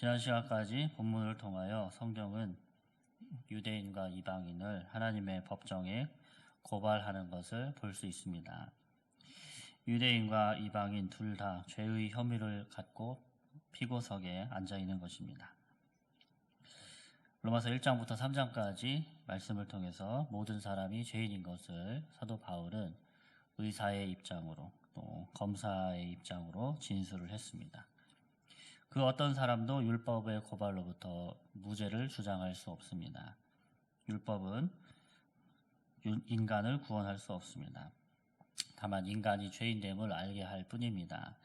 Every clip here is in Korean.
지난 시간까지 본문을 통하여 성경은 유대인과 이방인을 하나님의 법정에 고발하는 것을 볼 수 있습니다. 유대인과 이방인 둘 다 죄의 혐의를 갖고 피고석에 앉아 있는 것입니다. 로마서 1장부터 3장까지 말씀을 통해서 모든 사람이 죄인인 것을 사도 바울은 의사의 입장으로 또 검사의 입장으로 진술을 했습니다. 그 어떤 사람도 율법의 고발로부터 무죄를 주장할 수 없습니다. 율법은 인간을 구원할 수 없습니다. 다만 인간이 죄인됨을 알게 할 뿐입니다.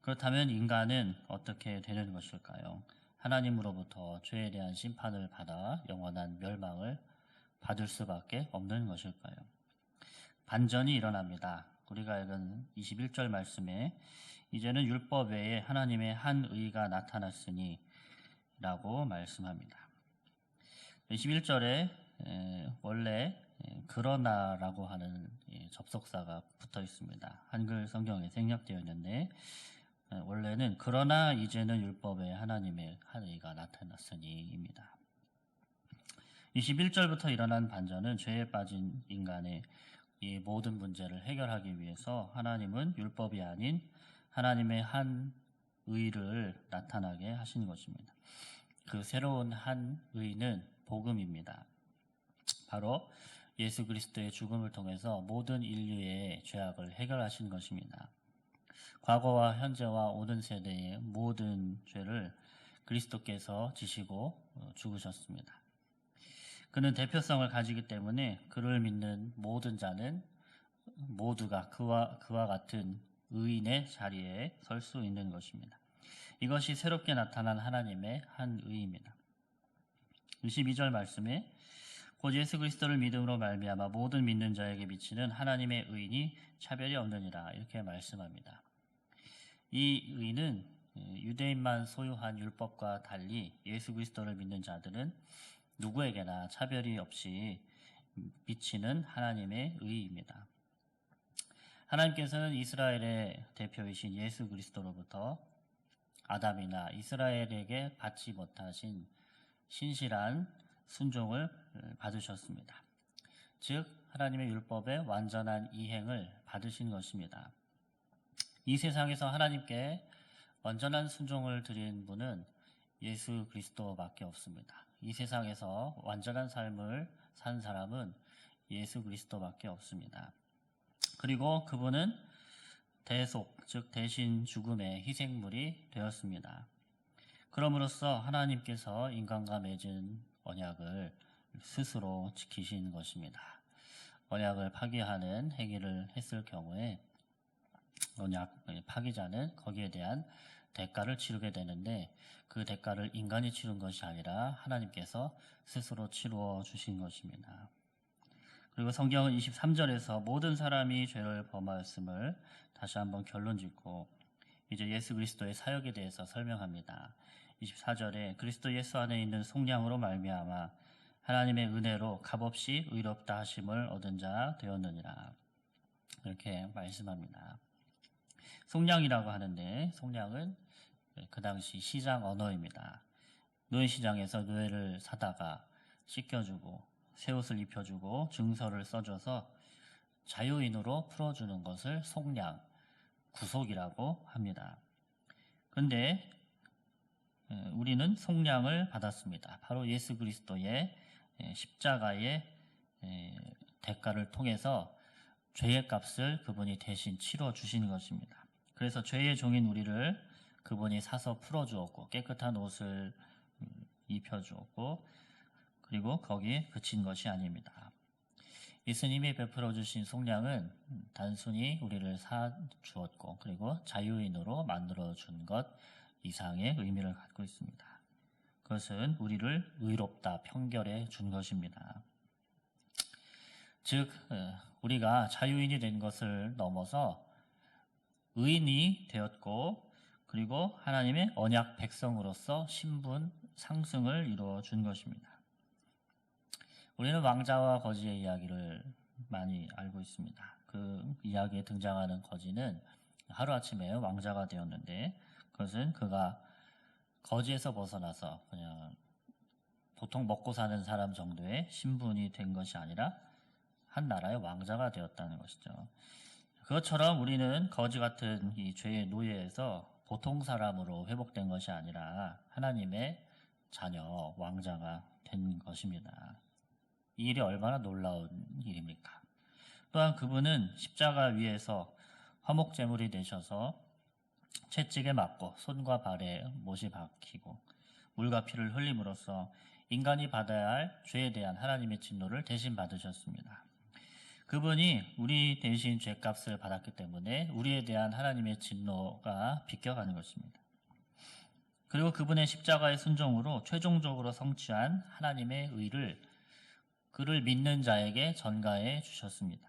그렇다면 인간은 어떻게 되는 것일까요? 하나님으로부터 죄에 대한 심판을 받아 영원한 멸망을 받을 수밖에 없는 것일까요? 반전이 일어납니다. 우리가 읽은 21절 말씀에 이제는 율법 외에 하나님의 한 의가 나타났으니 라고 말씀합니다. 21절에 원래 그러나라고 하는 접속사가 붙어 있습니다. 한글 성경에 생략되어 있는데 원래는 그러나 이제는 율법에 하나님의 한 의가 나타났으니입니다. 21절부터 일어난 반전은 죄에 빠진 인간의 이 모든 문제를 해결하기 위해서 하나님은 율법이 아닌 하나님의 한 의를 나타나게 하신 것입니다. 그 새로운 한 의는 복음입니다. 바로 예수 그리스도의 죽음을 통해서 모든 인류의 죄악을 해결하신 것입니다. 과거와 현재와 오는 세대의 모든 죄를 그리스도께서 지시고 어, 죽으셨습니다. 그는 대표성을 가지기 때문에 그를 믿는 모든 자는 모두가 그와 그와 같은 의인의 자리에 설 수 있는 것입니다. 이것이 새롭게 나타난 하나님의 한 의입니다. 22절 말씀에 곧 예수 그리스도를 믿음으로 말미암아 모든 믿는 자에게 미치는 하나님의 의인이 차별이 없느니라 이렇게 말씀합니다. 이 의는 유대인만 소유한 율법과 달리 예수 그리스도를 믿는 자들은 누구에게나 차별이 없이 미치는 하나님의 의입니다. 하나님께서는 이스라엘의 대표이신 예수 그리스도로부터 아담이나 이스라엘에게 받지 못하신 신실한 순종을 받으셨습니다. 즉 하나님의 율법의 완전한 이행을 받으신 것입니다. 이 세상에서 하나님께 완전한 순종을 드린 분은 예수 그리스도밖에 없습니다. 이 세상에서 완전한 삶을 산 사람은 예수 그리스도밖에 없습니다. 그리고 그분은 대속, 즉 대신 죽음의 희생물이 되었습니다. 그럼으로써 하나님께서 인간과 맺은 언약을 스스로 지키신 것입니다. 언약을 파기하는 행위를 했을 경우에 언약 파기자는 거기에 대한 대가를 치르게 되는데 그 대가를 인간이 치른 것이 아니라 하나님께서 스스로 치루어 주신 것입니다. 그리고 성경은 23절에서 모든 사람이 죄를 범하였음을 다시 한번 결론 짓고 이제 예수 그리스도의 사역에 대해서 설명합니다. 24절에 그리스도 예수 안에 있는 속량으로 말미암아 하나님의 은혜로 값없이 의롭다 하심을 얻은 자 되었느니라. 이렇게 말씀합니다. 속량이라고 하는데 속량은 그 당시 시장 언어입니다. 노예 시장에서 노예를 사다가 씻겨주고 새 옷을 입혀주고 증서를 써줘서 자유인으로 풀어주는 것을 속량, 구속이라고 합니다. 근데 우리는 속량을 받았습니다. 바로 예수 그리스도의 십자가의 대가를 통해서 죄의 값을 그분이 대신 치러 주신 것입니다. 그래서 죄의 종인 우리를 그분이 사서 풀어주었고 깨끗한 옷을 음, 입혀주었고 그리고 거기에 그친 것이 아닙니다. 예수님이 베풀어 주신 속량은 단순히 우리를 사 주었고 그리고 자유인으로 만들어 준 것 이상의 의미를 갖고 있습니다. 그것은 우리를 의롭다 평결해 준 것입니다. 즉 어, 우리가 자유인이 된 것을 넘어서 의인이 되었고 그리고 하나님의 언약 백성으로서 신분 상승을 이루어 준 것입니다. 우리는 왕자와 거지의 이야기를 많이 알고 있습니다. 그 이야기에 등장하는 거지는 하루아침에 왕자가 되었는데 그것은 그가 거지에서 벗어나서 그냥 보통 먹고 사는 사람 정도의 신분이 된 것이 아니라 한 나라의 왕자가 되었다는 것이죠. 그것처럼 우리는 거지 같은 이 죄의 노예에서 보통 사람으로 회복된 것이 아니라 하나님의 자녀, 왕자가 된 것입니다. 이 일이 얼마나 놀라운 일입니까? 또한 그분은 십자가 위에서 화목제물이 되셔서 채찍에 맞고 손과 발에 못이 박히고 물과 피를 흘림으로써 인간이 받아야 할 죄에 대한 하나님의 진노를 대신 받으셨습니다. 그분이 우리 대신 죄값을 받았기 때문에 우리에 대한 하나님의 진노가 비껴가는 것입니다. 그리고 그분의 십자가의 순종으로 최종적으로 성취한 하나님의 의를 그를 믿는 자에게 전가해 주셨습니다.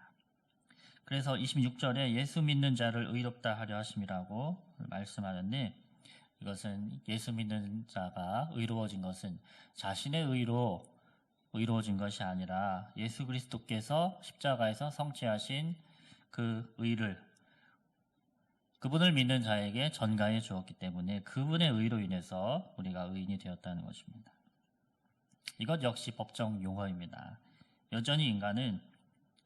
그래서 26절에 예수 믿는 자를 의롭다 하려 하심이라고 말씀하는데 이것은 예수 믿는 자가 의로워진 것은 자신의 의로 의로워진 것이 아니라 예수 그리스도께서 십자가에서 성취하신 그 의를 그분을 믿는 자에게 전가해 주었기 때문에 그분의 의로 인해서 우리가 의인이 되었다는 것입니다. 이것 역시 법정 용어입니다. 여전히 인간은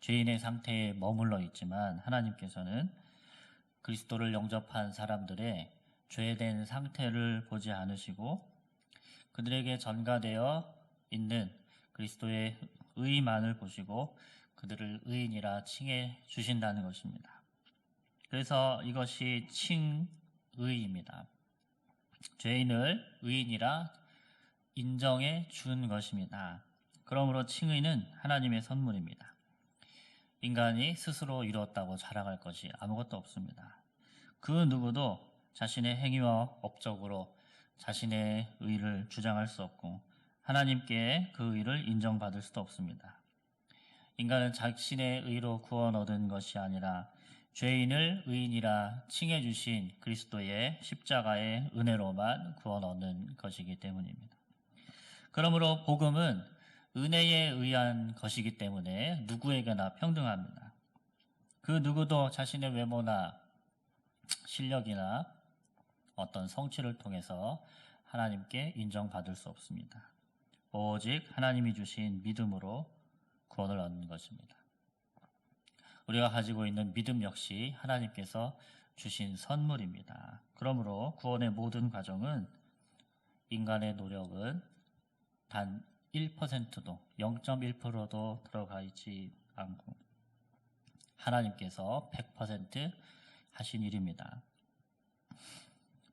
죄인의 상태에 머물러 있지만 하나님께서는 그리스도를 영접한 사람들의 죄된 상태를 보지 않으시고 그들에게 전가되어 있는 그리스도의 의만을 보시고 그들을 의인이라 칭해 주신다는 것입니다. 그래서 이것이 칭의입니다. 죄인을 의인이라 인정해 준 것입니다. 그러므로 칭의는 하나님의 선물입니다. 인간이 스스로 이루었다고 자랑할 것이 아무것도 없습니다. 그 누구도 자신의 행위와 업적으로 자신의 의를 주장할 수 없고 하나님께 그 의를 인정받을 수도 없습니다. 인간은 자신의 의로 구원 얻은 것이 아니라 죄인을 의인이라 칭해 주신 그리스도의 십자가의 은혜로만 구원 얻는 것이기 때문입니다. 그러므로 복음은 은혜에 의한 것이기 때문에 누구에게나 평등합니다. 그 누구도 자신의 외모나 실력이나 어떤 성취를 통해서 하나님께 인정받을 수 없습니다. 오직 하나님이 주신 믿음으로 구원을 얻는 것입니다. 우리가 가지고 있는 믿음 역시 하나님께서 주신 선물입니다. 그러므로 구원의 모든 과정은 인간의 노력은 단 1%도 0.1%도 들어가 있지 않고 하나님께서 100% 하신 일입니다.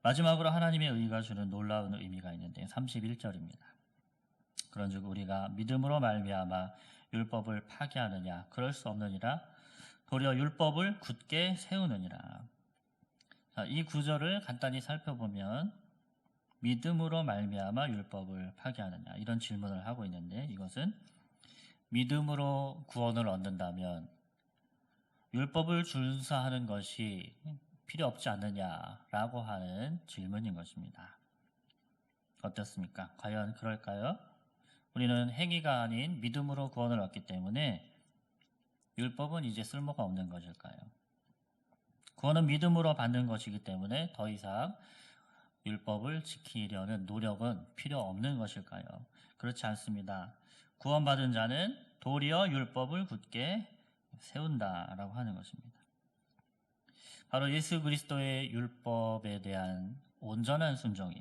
마지막으로 하나님의 의가 주는 놀라운 의미가 있는데 31절입니다. 그런즉 우리가 믿음으로 말미암아 율법을 파기하느냐 그럴 수 없느니라 도리어 율법을 굳게 세우느니라. 자, 이 구절을 간단히 살펴보면 믿음으로 말미암아 율법을 파기하느냐 이런 질문을 하고 있는데 이것은 믿음으로 구원을 얻는다면 율법을 준수하는 것이 필요 없지 않느냐라고 하는 질문인 것입니다. 어떻습니까? 과연 그럴까요? 우리는 행위가 아닌 믿음으로 구원을 얻기 때문에 율법은 이제 쓸모가 없는 것일까요? 구원은 믿음으로 받는 것이기 때문에 더 이상 율법을 지키려는 노력은 필요 없는 것일까요? 그렇지 않습니다. 구원받은 자는 도리어 율법을 굳게 세운다라고 하는 것입니다. 바로 예수 그리스도의 율법에 대한 온전한 순종이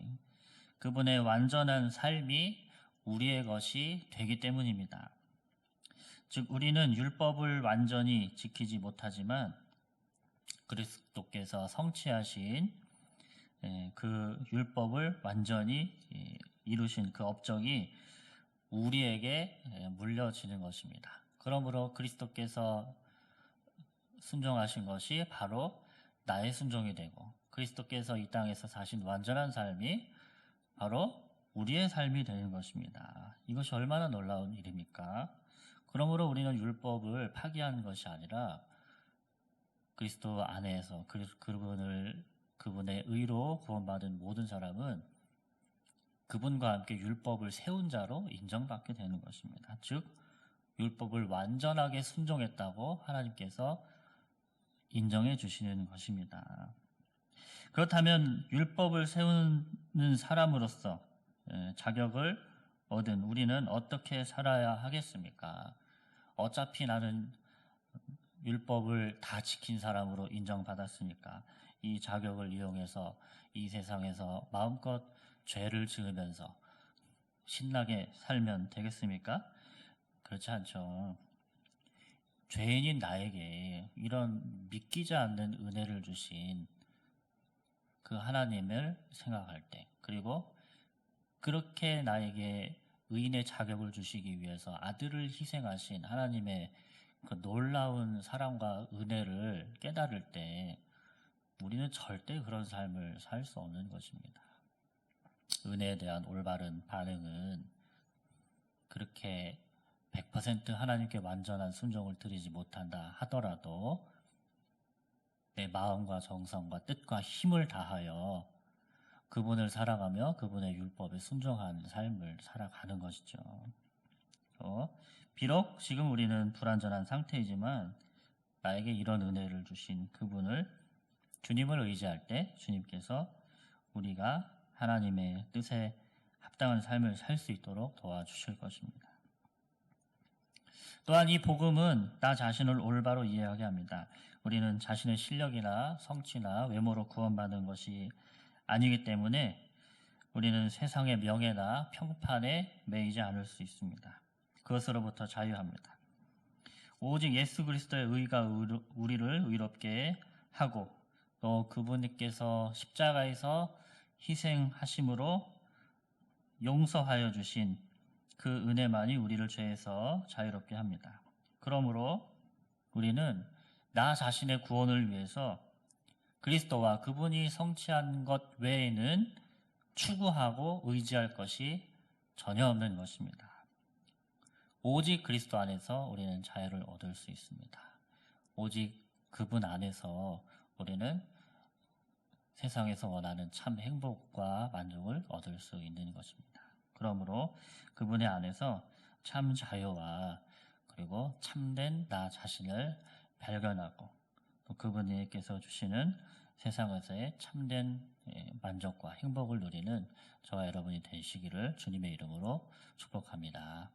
그분의 완전한 삶이 우리의 것이 되기 때문입니다. 즉 우리는 율법을 완전히 지키지 못하지만 그리스도께서 성취하신 예, 그 율법을 완전히 예, 이루신 그 업적이 우리에게 예, 물려지는 것입니다. 그러므로 그리스도께서 순종하신 것이 바로 나의 순종이 되고 그리스도께서 이 땅에서 사신 완전한 삶이 바로 우리의 삶이 되는 것입니다. 이것이 얼마나 놀라운 일입니까? 그러므로 우리는 율법을 파기한 것이 아니라 그리스도 안에서 그분을 그분의 의로 구원받은 모든 사람은 그분과 함께 율법을 세운 자로 인정받게 되는 것입니다. 즉, 율법을 완전하게 순종했다고 하나님께서 인정해 주시는 것입니다. 그렇다면 율법을 세우는 사람으로서 에, 자격을 얻은 우리는 어떻게 살아야 하겠습니까? 어차피 나는 율법을 다 지킨 사람으로 인정받았으니까 이 자격을 이용해서 이 세상에서 마음껏 죄를 지으면서 신나게 살면 되겠습니까? 그렇지 않죠. 죄인인 나에게 이런 믿기지 않는 은혜를 주신 그 하나님을 생각할 때, 그리고 그렇게 나에게 의인의 자격을 주시기 위해서 아들을 희생하신 하나님의 그 놀라운 사랑과 은혜를 깨달을 때 우리는 절대 그런 삶을 살 수 없는 것입니다. 은혜에 대한 올바른 반응은 그렇게 100% 하나님께 완전한 순종을 드리지 못한다 하더라도 내 마음과 정성과 뜻과 힘을 다하여 그분을 사랑하며 그분의 율법에 순종한 삶을 살아가는 것이죠. 또 비록 지금 우리는 불완전한 상태이지만 나에게 이런 은혜를 주신 그분을 주님을 의지할 때 주님께서 우리가 하나님의 뜻에 합당한 삶을 살 수 있도록 도와주실 것입니다. 또한 이 복음은 나 자신을 올바로 이해하게 합니다. 우리는 자신의 실력이나 성취나 외모로 구원받는 것이 아니기 때문에 우리는 세상의 명예나 평판에 매이지 않을 수 있습니다. 그것으로부터 자유합니다. 오직 예수 그리스도의 의가 우리를 의롭게 하고 또 그분께서 십자가에서 희생하심으로 용서하여 주신 그 은혜만이 우리를 죄에서 자유롭게 합니다. 그러므로 우리는 나 자신의 구원을 위해서 그리스도와 그분이 성취한 것 외에는 추구하고 의지할 것이 전혀 없는 것입니다. 오직 그리스도 안에서 우리는 자유를 얻을 수 있습니다. 오직 그분 안에서 우리는 세상에서 원하는 참 행복과 만족을 얻을 수 있는 것입니다. 그러므로 그분의 안에서 참 자유와 그리고 참된 나 자신을 발견하고 또 그분께서 주시는 세상에서의 참된 예, 만족과 행복을 누리는 저와 여러분이 되시기를 주님의 이름으로 축복합니다.